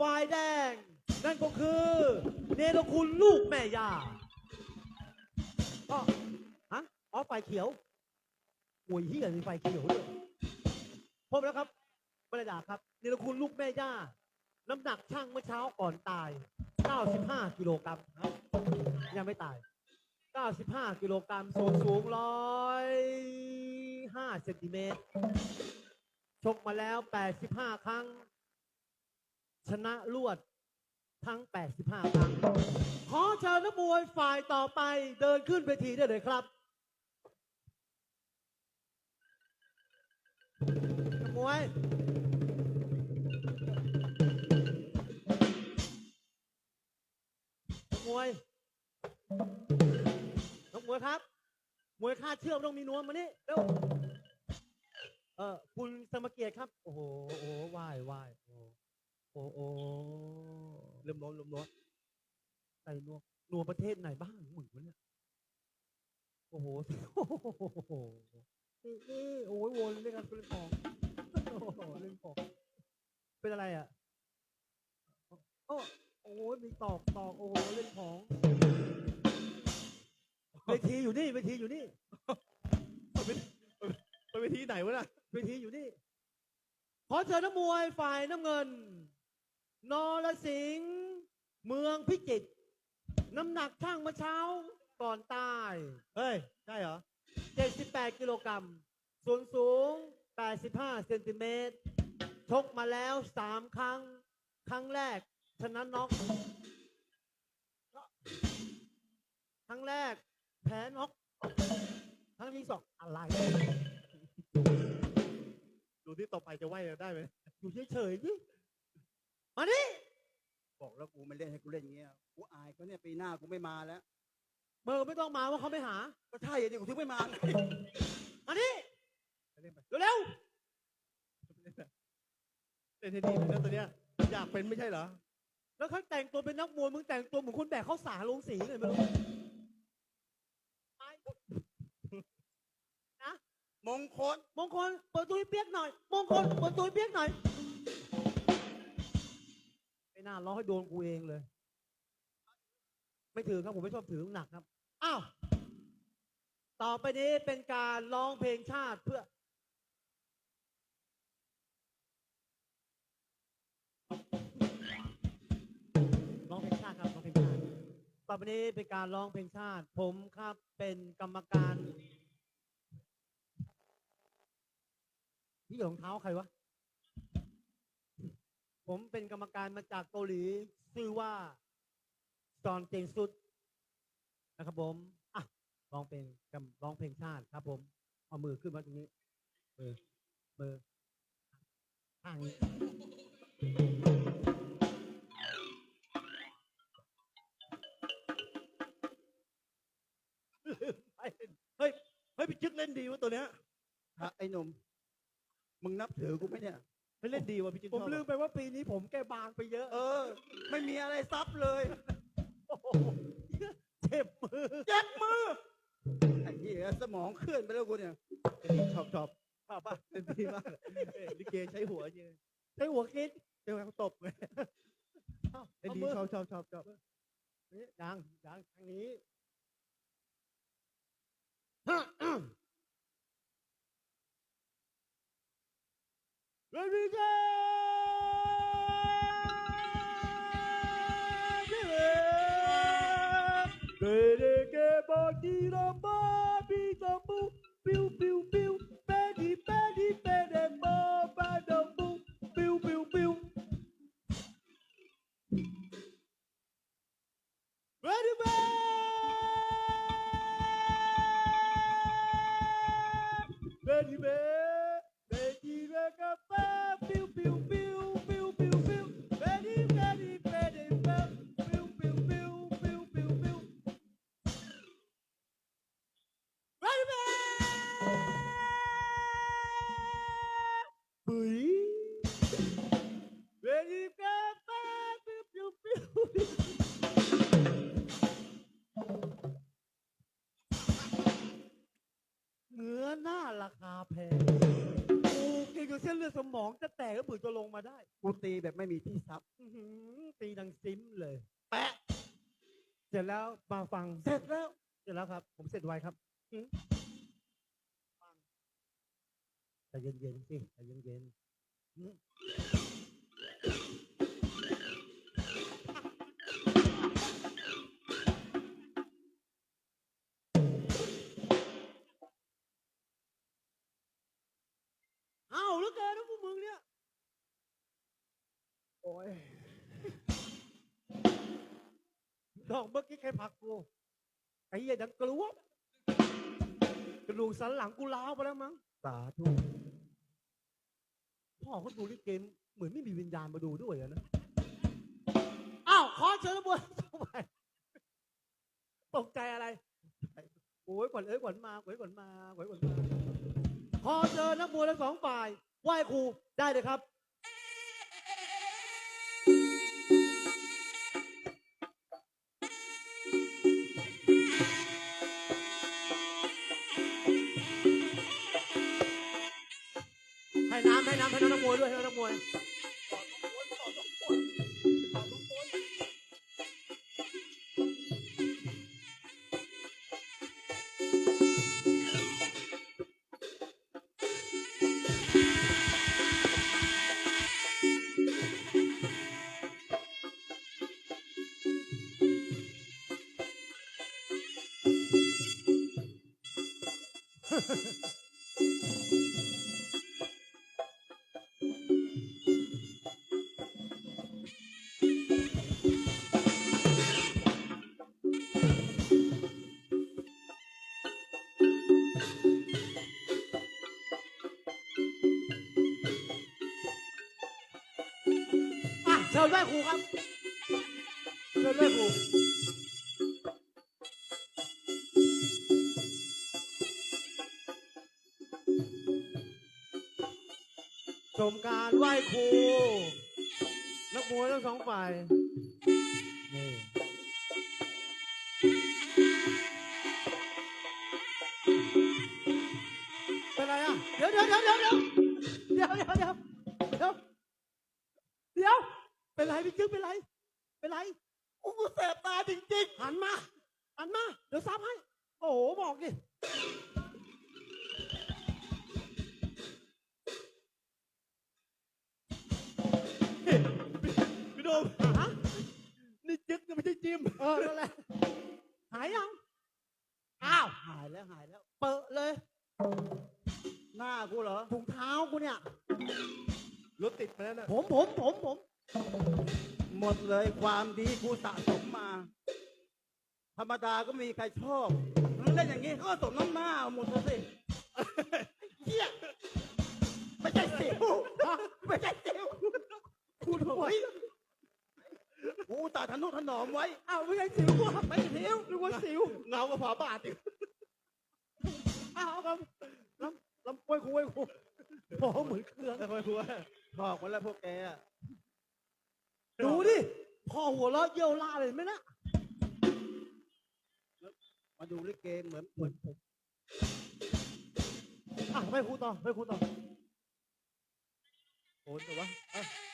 ฝ่ายแดง นั่นก็คือ เนรคุณลูกแม่ย่าก็ฮะอ๋อฝ่ายเขียวโอ้ยเฮียมีฝ่ายเขียวด้วยพบแล้วครับบรรดาครับเนรคุณลูกแม่ย่า น้ำหนักช่างเมื่อเช้าก่อนตาย 95 กิโลกรัมครับยังไม่ตาย 95 กิโลกรัมส่วนสูงร้อยห้าเซนติเมตรชกมาแล้ว 85 ครั้ง ชนะรวดทั้ง 85 ครั้ง ขอเชิญนักมวยฝ่ายต่อไปเดินขึ้นเวทีได้เลยครับนักมวยนักมวยนักมวยครับ มวยคาดเชือกต้องมีนวมมานี่เร็ว เออคุณสมเกียรติครับ โอ้โห โอ้โหไหว้ไหว้ โอ้โหโอ้โหเริ่มร้อนเริ่มร้อนใส่นัวนัวประเทศไหนบ้างมึงวะเนี่ยโอ้โหโอ้โหนี่นี่โอ้ยวนเรื่องการเล่นของโอ้โหเล่นของเป็นอะไรอะโอ้โอ้ยมีตอกตอกโอ้โหเล่นของเวทีอยู่นี่เวทีอยู่นี่ไปเวทีไหนวะน่ะเวทีอยู่นี่ขอเชิญนักมวยฝ่ายน้ำเงิน นรสิงห์เมืองพิจิตรน้ำหนักช่างเมื่อเช้าก่อนตาย เฮ้ย ใช่เหรอ 78 กิโลกรัมส่วนสูง 85 เซนติเมตร ชกมาแล้ว 3 ครั้ง ครั้งแรก ชนะน็อก ครั้งแรก แพ้น็อกครั้งที่สองอะไร ดูที่ต่อไปจะไหวได้ไหมอยู่เฉยๆดิ มานี่บอกแล้วกูไม่เล่นให้กูเล่นอย่างเงี้ยกูอายเขาเนี่ยปีหน้ากูไม่มาแล้วเบอร์ไม่ต้องมาว่าเขาไม่หา ก็ใช่อะดิกูถึงไม่มาไงมานี่ไปเล่นไปเร็วเล่นไปเล่นให้ดีนะตัวเนี้ยอยากเป็นไม่ใช่เหรอๆแล้วเขาแต่งตัวเป็นนักมวยมึงแต่งตัวเหมือนคนแบกข้าวสารลงสีเลยไม่รู้ไปนะมงคลมงคลเปิดตัวให้เปียกหน่อย มงคลเปิดตัวให้เปียกหน่อยไม่ น่าร้องให้โดนกูเองเลย ไม่ถือครับผมไม่ชอบถือหนักครับ อ้าว ต่อไปนี้เป็นการร้องเพลงชาติเพื่อร้องเพลงชาติครับร้องเพลงชาติ ต่อไปนี้เป็นการร้องเพลงชาติ ผมครับเป็นกรรมการพี่รองเท้าใครวะ ผมเป็นกรรมการมาจากเกาหลีชื่อว่าจอนเจงซุดนะครับผมอะร้องเพลงกำร้องเพลงชาติครับ ผม เอามือขึ้นมาตรงนี้มือมือข้างนี้เฮ้ยเฮ้ยพี่จึ๊กเล่นดีวะตัวเนี้ยฮะไอ้หนุ่มมึงนับถือกูไหมเนี่ย เฮ้ยเล่นดีวะพี่จึ๊กผมชอบลืมไปว่าปีนี้ผมแกบางไปเยอะ เออ ไม่มีอะไรซับเลยโอ้โหเจ็บมือเจ็บมือไอ้เหี้ยสมองเคลื่อนไปแล้วกูเนี่ยเล่นดีชอบชอบชอบป่ะเล่นดีมากเอ้ยลิเกใช้หัวจริงใช้หัวคิดใช้หัวเขาตบไงเอ้าเล่นเอาดีมือชอบชอบชอบชอบนี่ดังดังทางนี้ Let me go! แล้วปืนจะลงมาได้กูตีแบบไม่มีที่ซับอื้อหือตีดังซิมเลย แปะ เสร็จแล้วมาฟัง เสร็จแล้ว เสร็จแล้วครับ ผมเสร็จไวครับอืมฟังใจเย็นๆสิใจเย็นๆอืม อาแล้วเกินนะพวกมึงเนี่ย โอ้ยดอกเมื่อกี้ใครผลักกู ไอ้เหี้ยดังกลัว กระดูกสันหลังกูล้าวไปแล้วมั้ง สาธุ พ่อเขาดูลิเกมเหมือนไม่มีวิญญาณมาดูด้วยอะนะ อ้าว ขอเชิญนักบวชเข้าไปตกใจอะไร โอ้ยขวัญเอ้ยขวัญมาขวัญขวัญมาขวัญขวัญมา ขอเชิญนักบวชทั้งสองฝ่าย ไหว้ครูได้เลยครับ ให้น้ำให้น้ำให้น้ำนักมวยด้วยให้น้ำนักมวย เชิญไหว้ครูครับ มการไหว้ครูนักมวยทั้งสองฝ่ายนี่เป็นไรอะ เดี๋ยวเดี๋ยวเดี๋ยวเดี๋ยวเดี๋ยวเดี๋ยวเดี๋ยวเดี๋ยวเดี๋ยวเดี๋ยวเป็นไรพี่จึ๊กเป็นไรเป็นไรโอ้กูแสบตาจริงหันมาหันมา เดี๋ยวซับให้ โอ้โห บอกดิ กนะไม่ใช่จิมเออนั่นแหละหายยัง อ้าวๆหายแล้วหายแล้ว เปิดเลย หน้ากูเหรอ ถุงเท้ากูเนี่ย รถติดไปแล้วนะผมผมผมผม หมดเลยความดีกูสะสมมา ธรรมดาก็มีใครชอบมึงเล่นอย่างนี้เขาก็สมน้ำหน้าหมดเลยสิเฮียไม่ใช่สิวไม่ใช่สิวกูด้วย กูตาทะนุถนอมไว้ อ้าวไม่ใช่สิววะไม่สิว นึกว่าสิว เงากระผาบาดอีกอ้าวครับลำลำป่วยคุยคุยพอเหมือนเครื่องทำไมครูว่าบอกไว้แล้วพวกแกอะดูดิพ่อหัวเราะเยี่ยวล่าเลยไหมนะมาดูลิเกเหมือนเหมือนผมอะไปครูต่อไปครูต่อโอนแต่ว่าอะ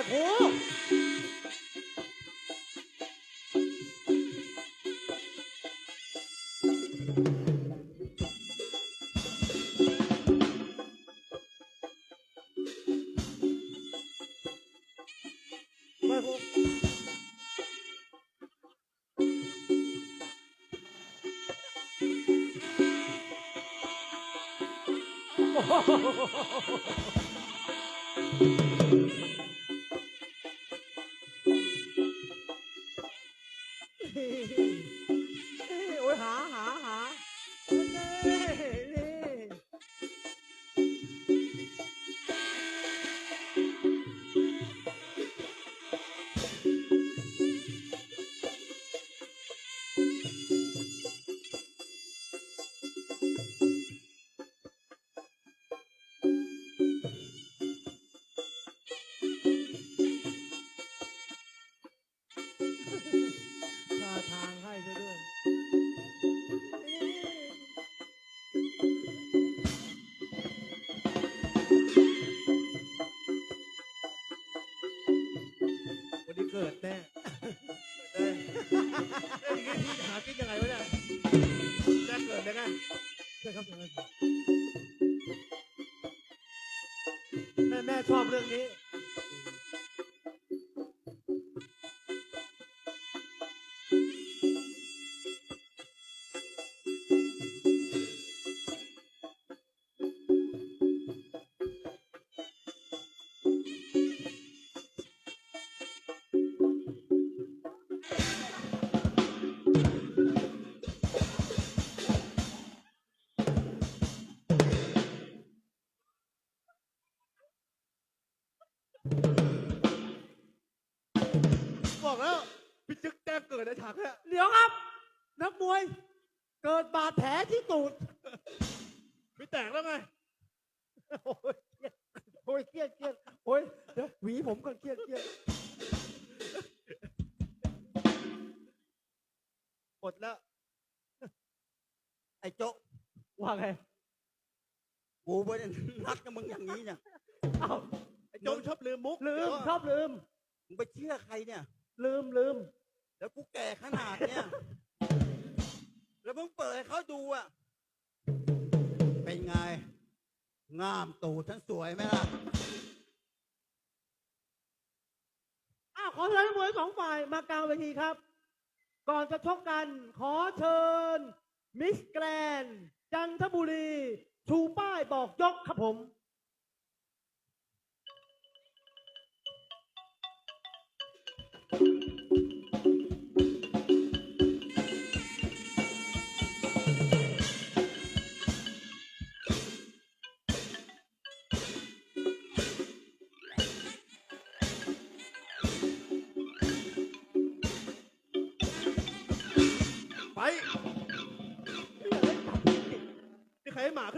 largou. ดแล้ว ไอ้โจ๊กว่าไงกูไม่ได้นัดกับมึงอย่างนี้เนี่ยอ้าวไอ้โจมชอบลืมมุกลืมเดี๋ยวชอบลืมมึงไปเชื่อใครเนี่ย ลืมลืมแล้วกูแก่ขนาดเนี่ย แล้วมึงเปิดให้เขาดูอะ เป็นไง งามตูดฉันสวยไหมล่ะ อ้าวขอเชิญนักมวยสองฝ่ายมากลางเวทีครับ ก่อนจะชกกันขอเชิญ มิสแกรนด์จันทบุรี ชูป้ายบอกยกครับผม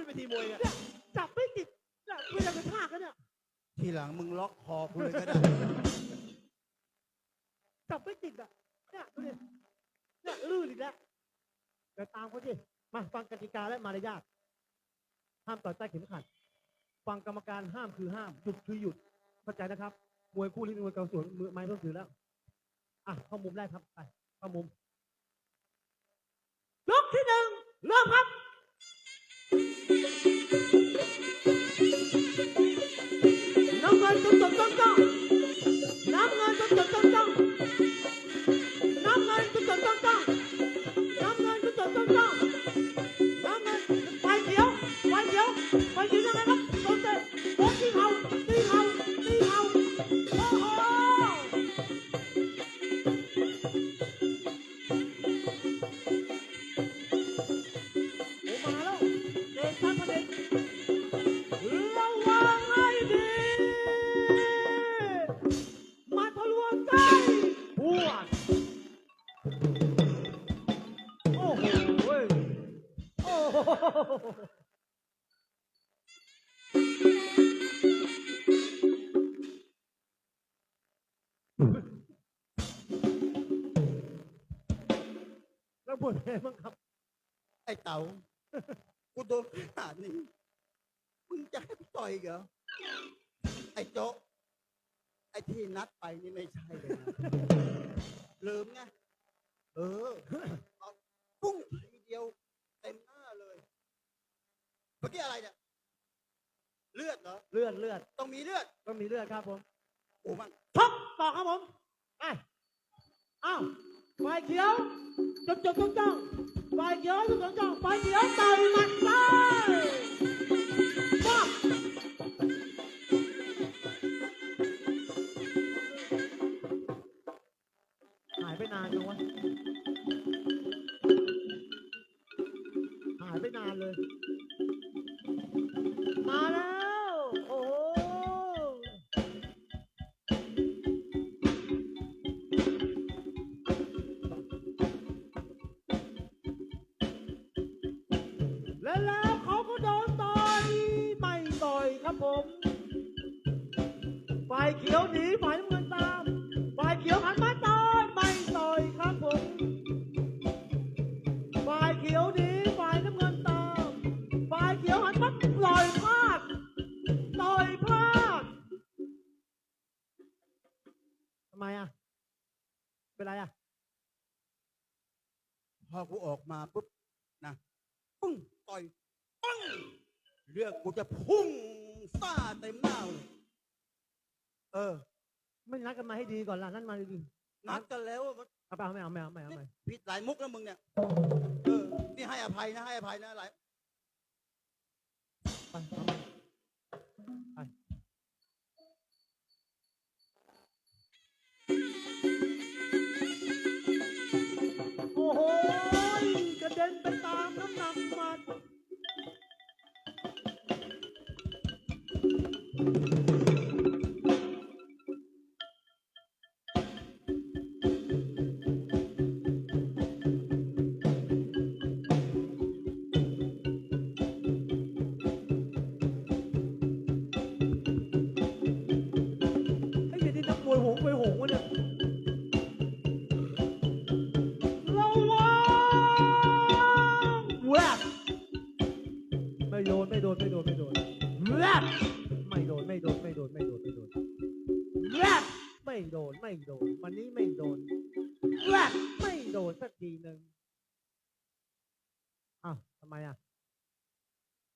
ขึ้นไปทีมวยเนี่ยจับไม่ติดเนี่ยเวลากระชากกันเนี่ยทีหลังมึงล็อกคอกูเลยก็ได้ จับไม่ติดอะเนี่ยดูดิเนี่ยลื่นอีกแล้วเดี๋ยวตามเขาสิมาฟังกติกาและมารยาทห้ามต่อยใต้เข็มขัด ฟังกรรมการห้ามคือห้าม หยุดคือหยุดเข้าใจนะครับ มวยคู่นี้เป็นมวยเกาสวนมือไม้ต้องถือแล้ว อะเข้ามุมแรกครับไปเข้ามุมยกที่หนึ่งเริ่มครับ แล้วบนไงบ้างครับไอ้เต๋ากูโดนขนาดนี้มึงจะให้กูต่อยอีกเหรอไอ้โจ๊กไอ้ที่นัดไปนี่ไม่ใช่เลยนะลืมไงเออเอาปุ้งทีเดียวเต็มหน้าเลยเมื่อกี้อะไรเนี่ยเลือดเหรอเลือดเลือดต้องมีเลือดต้องมีเลือดครับผมโอ้มัน ชกต่อครับผมไปอ้าว ไฟเขียวจดจดจ้องจ้องไฟเขียวจดจดจ้องไฟเขียวต่อยหมัดไป นัดกันมาให้ดีก่อนล่ะนั่นมาดีนัดกันแล้วมันๆเอาไปเอาไม่เอาไม่เอาไม่เอาไม่เอาผิดหลายมุกแล้วมึงเนี่ยเออนี่ให้อภัยนะให้อภัยนะหลายไปเอาไปไปโอ้โหกระเด็นไปตามน้ำหนักมัน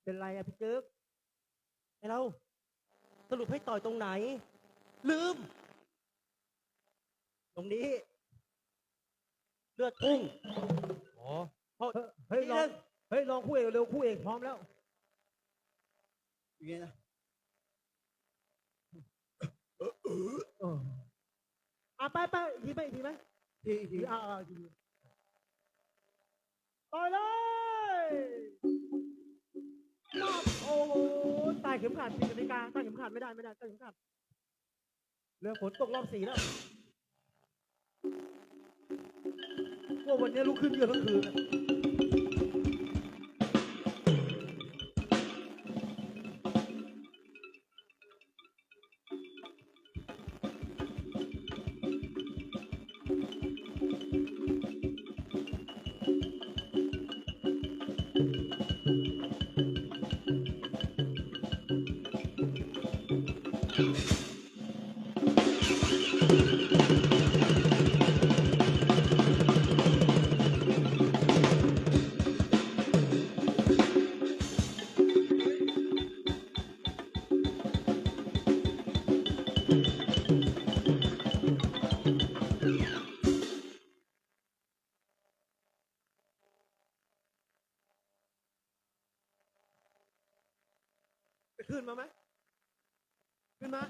เป็นไรอะพี่เจ๊กไอเราสรุปให้ต่อยตรงไหน ลืม ตรงนี้ เลือดพุ่งอ๋อเฮ้ยลองเฮ้ยลองคู่เอกเร็วคู่เอกพร้อมแล้วอย่างเงี้ยนะเอออะไปไปอีกทีไหมอีกทีไหมทีทีอีกอะอะอีกทีต่อยเลยมอบ โอ้โหตายเข็มขัดผิดกติกาตายเข็มขัดไม่ได้ไม่ได้ตายเข็มขัดเรือฝนตกรอบสี่แล้วว่าวันนี้ลุกขึ้นเยอะทั้งคืน ขึ้นมาไหมขึ้นมา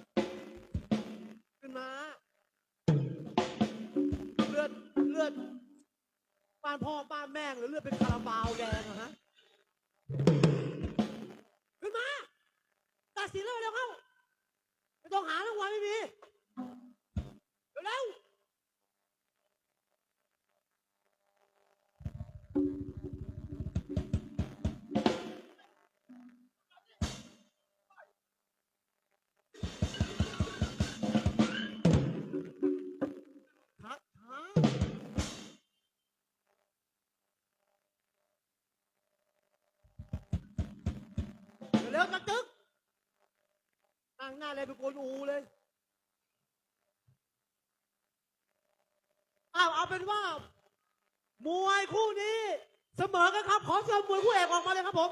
ขึ้นมา เลือด เลือดป้านพ่อป้านแม่งหรือเลือดเป็นคาราบาวแดง ร็วๆกระตึกนั่งหน้าเลยเป็นโกนอูเลยอ้าวเอาเป็นว่ามวยคู่นี้ เสมอกันครับ ขอเชิญมวยคู่เอกออกมาเลยครับผม